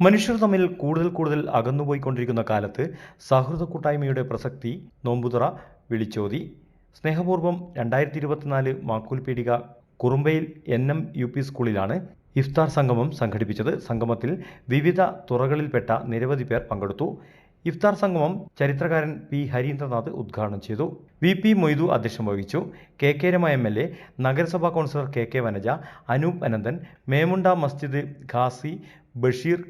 മനുഷ്യർ തമ്മിൽ കൂടുതൽ കൂടുതൽ അകന്നുപോയിക്കൊണ്ടിരിക്കുന്ന കാലത്ത് സൗഹൃദ കൂട്ടായ്മയുടെ പ്രസക്തി നോമ്പുതുറ വിളിച്ചോതി സ്നേഹപൂർവം രണ്ടായിരത്തി ഇരുപത്തിനാല് മാക്കൂൽ പീടിക കുറുമ്പയിൽ എൻ എം യു പി സ്കൂളിലാണ് ഇഫ്താർ സംഗമം സംഘടിപ്പിച്ചത്. സംഗമത്തിൽ വിവിധ തുറകളിൽപ്പെട്ട നിരവധി പേർ പങ്കെടുത്തു. ഇഫ്താർ സംഗമം ചരിത്രകാരൻ പി. ഹരീന്ദ്രനാഥ് ഉദ്ഘാടനം ചെയ്തു. വി. പി. മൊയ്തു അധ്യക്ഷം വഹിച്ചു. K. K. Rama M. L. A നഗരസഭാ councillor K. K. Vanaja Anoop Ananthan Memunda മസ്ജിദ് ഖാസി ബഷീർ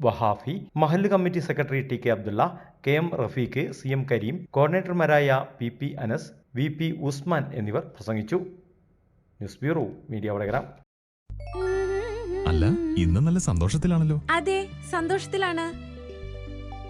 വഹാഫി മഹല്ല് committee secretary T K Abdulla K M Rafeeq C M Kareem കോർഡിനേറ്റർമാരായ P P Anas V P Usman എന്നിവർ പ്രസംഗിച്ചു. News bureau media Vadakara. അല്ല ഇന്ന് നല്ല സന്തോഷത്തിലാണല്ലോ. അതെ സന്തോഷത്തിലാണ്.